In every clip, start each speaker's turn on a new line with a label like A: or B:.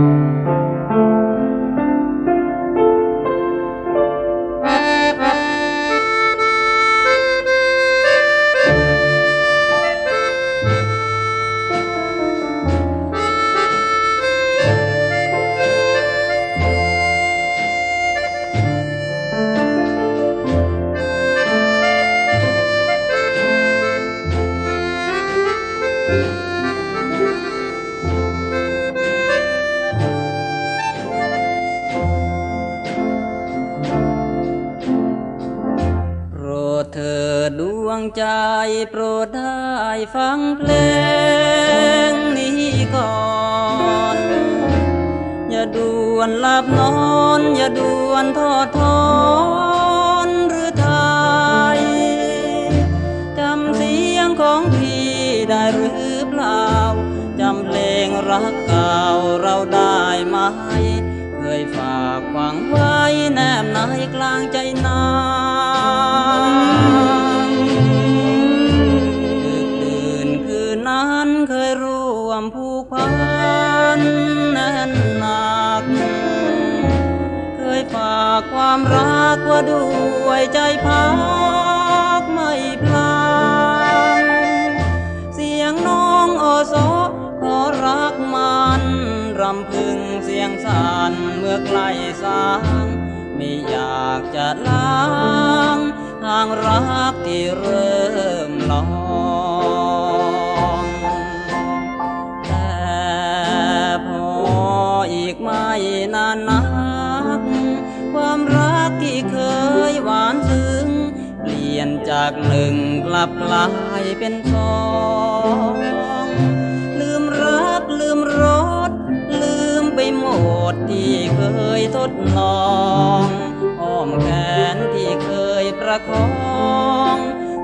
A: โป เปิดดวงใจโปรดได้ฟังเพลงนี้ก่อน อย่าด่วนหลับนอน อย่าด่วนทอดทอนหรือไทยจำเสียงของพี่ได้หรือเปล่า จำเพลงรักเก่าเราได้ไหม เคยฝากฝังไว้แนบในกลางใจนา ร่วมผูกพันแน่นหนัก เคยฝากความรักว่าด้วยใจพักไม่พลางเสียงน้องอโซขอรักมันรำพึงเสียงสั่นเมื่อใกล้สางไม่อยากจะล้างทางรักที่เริ่มลอง นานนัก ความรักที่เคยหวานซึ้ง เปลี่ยนจากหนึ่งกลับกลายเป็นสองลืมรักลืมรสลืมไปหมดที่เคยทดลองอ้อมแขนที่เคยประคอง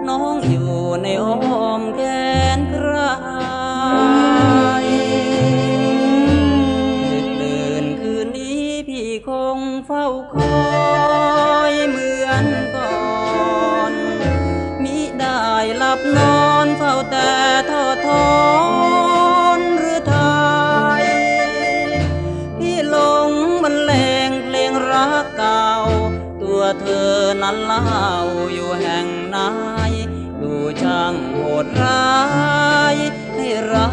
A: น้องอยู่ในอ้อมแขนใคร ฝ้าคอยเหมือนก่อนมิได้หลับนอนเฝ้าแต่ทอทอนหรือไทยพี่หลงมันแลงเพลงรักเก่า ตัวเธอนั้นเล่าอยู่แห่งไหนดูช่างโหดร้ายให้เรา